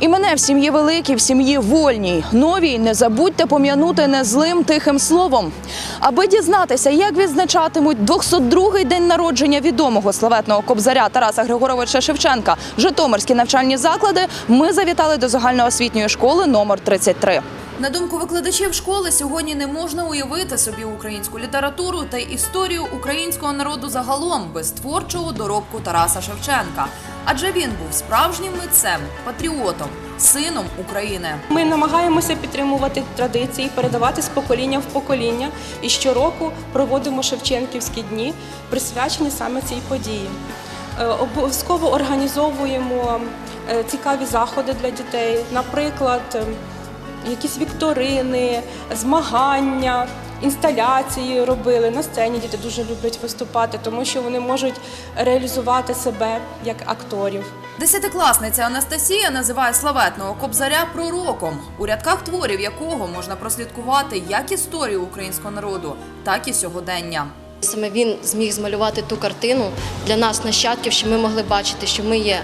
І мене в сім'ї великі, в сім'ї вольній, новій не забудьте пом'янути незлим тихим словом. Аби дізнатися, як відзначатимуть 202-й день народження відомого славетного кобзаря Тараса Григоровича Шевченка, Житомирські навчальні заклади, ми завітали до загальноосвітньої школи номер 33. На думку викладачів школи, сьогодні не можна уявити собі українську літературу та історію українського народу загалом без творчого доробку Тараса Шевченка. Адже він був справжнім митцем, патріотом, сином України. Ми намагаємося підтримувати традиції, передавати з покоління в покоління. І щороку проводимо Шевченківські дні, присвячені саме цій події. Е, Обов'язково організовуємо е, цікаві заходи для дітей, наприклад, е, якісь вікторини, змагання. Інсталяції робили на сцені. Діти дуже люблять виступати, тому що вони можуть реалізувати себе як акторів. Десятикласниця Анастасія називає славетного кобзаря пророком, у рядках творів якого можна прослідкувати як історію українського народу, так і сьогодення. Саме він зміг змалювати ту картину для нас, нащадків, що ми могли бачити, що ми є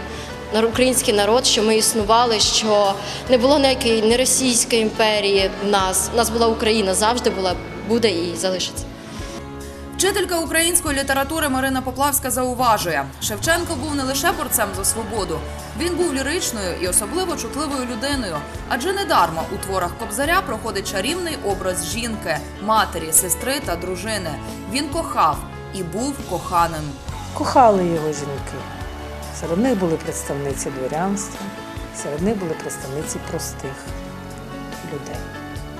український народ, що ми існували, що не було ніякої не Російської імперії в нас. У нас була Україна, завжди була, буде і залишиться. Вчителька української літератури Марина Поплавська зауважує, Шевченко був не лише борцем за свободу, він був ліричною і особливо чутливою людиною. Адже недарма у творах Кобзаря проходить чарівний образ жінки, матері, сестри та дружини. Він кохав і був коханим. Кохали його жінки. Серед них були представниці дворянства, серед них були представниці простих людей.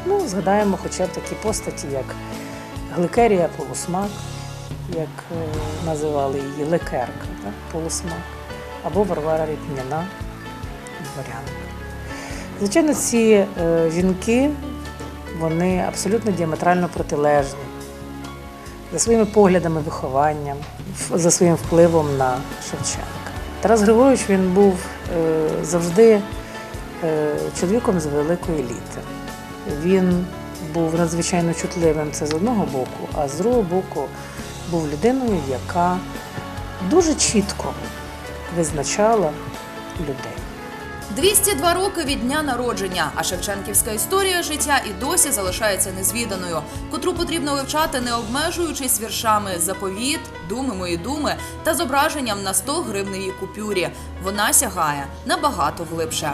Ну, згадаємо хоча б такі постаті, як Гликерія Полусмак, як е, називали її Лекерка, так, Полусмак, або Варвара Ріпніна, дворянка. Звичайно, ці е, жінки вони абсолютно діаметрально протилежні за своїми поглядами, вихованням, за своїм впливом на Шевченка. Тарас Григорович він був е, завжди е, чоловіком з великої літери. Він був надзвичайно чутливим це з одного боку, а з другого боку був людиною, яка дуже чітко визначала людей. 202 роки від дня народження, а Шевченківська історія життя і досі залишається незвіданою, котру потрібно вивчати, не обмежуючись віршами заповіт, думи мої думи та зображенням на 100 гривневій купюрі. Вона сягає набагато глибше.